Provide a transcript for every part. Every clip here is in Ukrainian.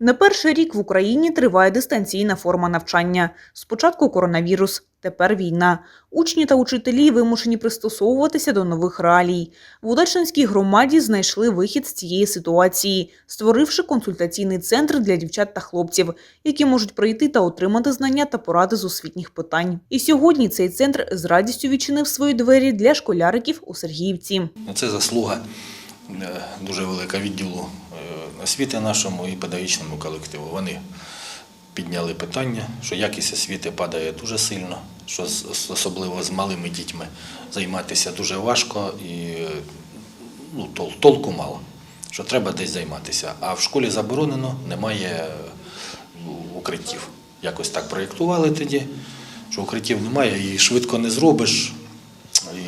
Не перший рік в Україні триває дистанційна форма навчання. Спочатку коронавірус, тепер війна. Учні та учителі вимушені пристосовуватися до нових реалій. В Удачненській громаді знайшли вихід з цієї ситуації, створивши консультаційний центр для дівчат та хлопців, які можуть прийти та отримати знання та поради з освітніх питань. І сьогодні цей центр з радістю відчинив свої двері для школяриків у Сергіївці. Це заслуга е, дуже велика відділу освіти нашому і педагогічному колективу. Вони підняли питання, що якість освіти падає дуже сильно, що особливо з малими дітьми займатися дуже важко і ну, тол- толку мало, що треба десь займатися. А в школі заборонено, немає е, укриттів. Якось так проєктували тоді, що укриттів немає і швидко не зробиш. І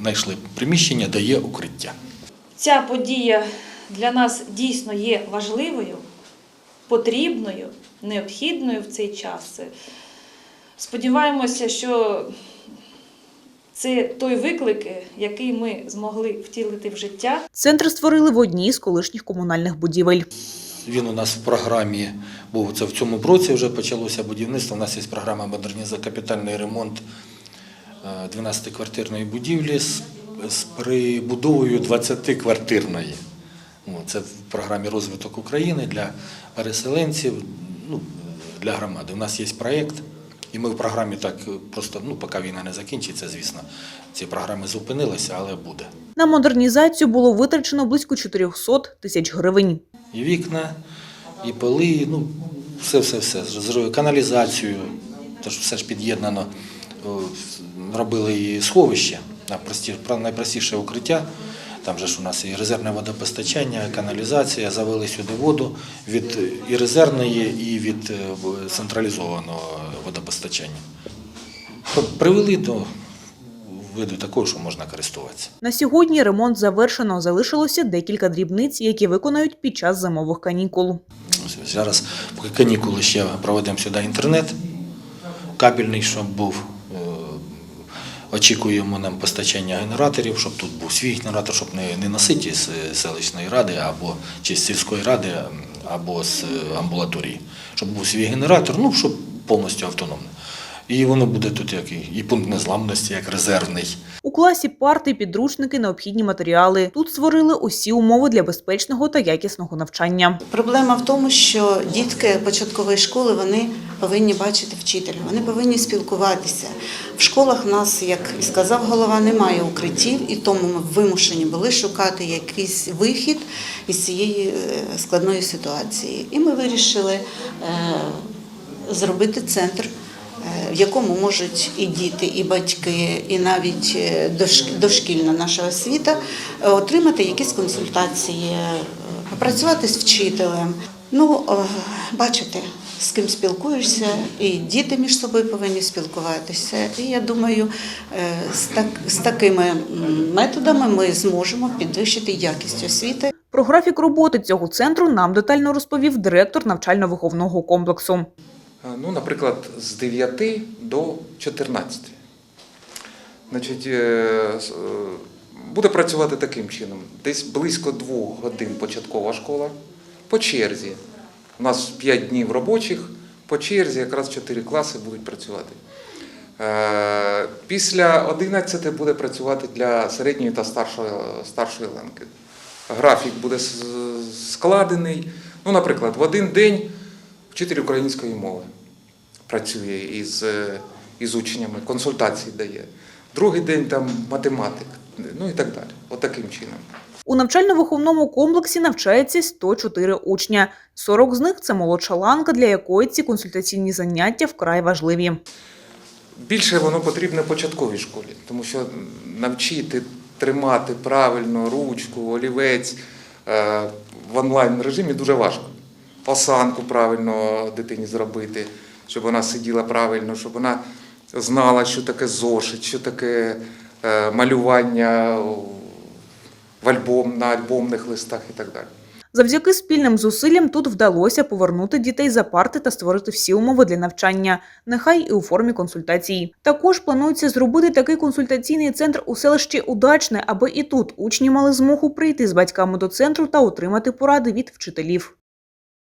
знайшли приміщення, де є укриття. Ця подія для нас дійсно є важливою, потрібною, необхідною в цей час. Сподіваємося, що це той виклик, який ми змогли втілити в життя. Центр створили в одній з колишніх комунальних будівель. Він у нас в програмі був це в цьому році вже почалося будівництво. У нас є програма модернізації капітальний ремонт 12-квартирної будівлі з, з прибудовою 20-квартирної. Це в програмі розвиток України для переселенців, ну, для громади. У нас є проєкт, і ми в програмі так просто, ну, поки війна не закінчиться, звісно, ці програми зупинилися, але буде. На модернізацію було витрачено близько 400 тисяч гривень. І вікна, і поли, ну, все, все, все. Каналізацію, тож все ж під'єднано. Робили і сховище, найпрості- найпростіше укриття. Там же ж у нас і резервне водопостачання, каналізація, завели сюди воду від і резервної, і від е, централізованого водопостачання. Привели до виду такого, що можна користуватися. На сьогодні ремонт завершено. Залишилося декілька дрібниць, які виконають під час зимових канікул. Зараз, поки канікули, ще проведемо сюди інтернет кабельний, щоб був. Очікуємо нам постачання генераторів, щоб тут був свій генератор, щоб не, не носити з селищної ради або чи з сільської ради, або з е, амбулаторії. Щоб був свій генератор, ну, щоб повністю автономний. І воно буде тут як і, і пункт незламності, як резервний. У класі парти, підручники, необхідні матеріали. Тут створили усі умови для безпечного та якісного навчання. Проблема в тому, що дітки початкової школи вони повинні бачити вчителя, вони повинні спілкуватися. В школах в нас, як і сказав голова, немає укриттів, і тому ми вимушені були шукати якийсь вихід із цієї е, складної ситуації. І ми вирішили е, зробити центр. Е, В якому можуть і діти, і батьки, і навіть е, дош- дошкільна наша освіта е, отримати якісь консультації, попрацювати з вчителем. Ну, бачите, з ким спілкуєшся, і діти між собою повинні спілкуватися. І я думаю, з, так, з такими методами ми зможемо підвищити якість освіти. Про графік роботи цього центру нам детально розповів директор навчально-виховного комплексу. Ну, наприклад, з 9 до 14. Значить, е, е, буде працювати таким чином. Десь близько двох годин початкова школа по черзі. У нас 5 днів робочих, по черзі якраз 4 класи будуть працювати. Е, Після 11 буде працювати для середньої та старшої, старшої ланки. Графік буде складений. Ну, наприклад, в один день вчитель української мови працює із, е, із учнями, консультації дає. Другий день там математик, ну і так далі. Отаким чином. У навчально-виховному комплексі навчається 104 учня. 40 з них – це молодша ланка, для якої ці консультаційні заняття вкрай важливі. Більше воно потрібне початковій школі, тому що навчити тримати правильно ручку, олівець е, в онлайн режимі дуже важко. Осанку правильно дитині зробити, щоб вона сиділа правильно, щоб вона знала, що таке зошит, що таке е, малювання в альбом, на альбомних листах і так далі. Завдяки спільним зусиллям тут вдалося повернути дітей за парти та створити всі умови для навчання, нехай і у формі консультацій. Також планується зробити такий консультаційний центр у селищі Удачне, аби і тут учні мали змогу прийти з батьками до центру та отримати поради від вчителів.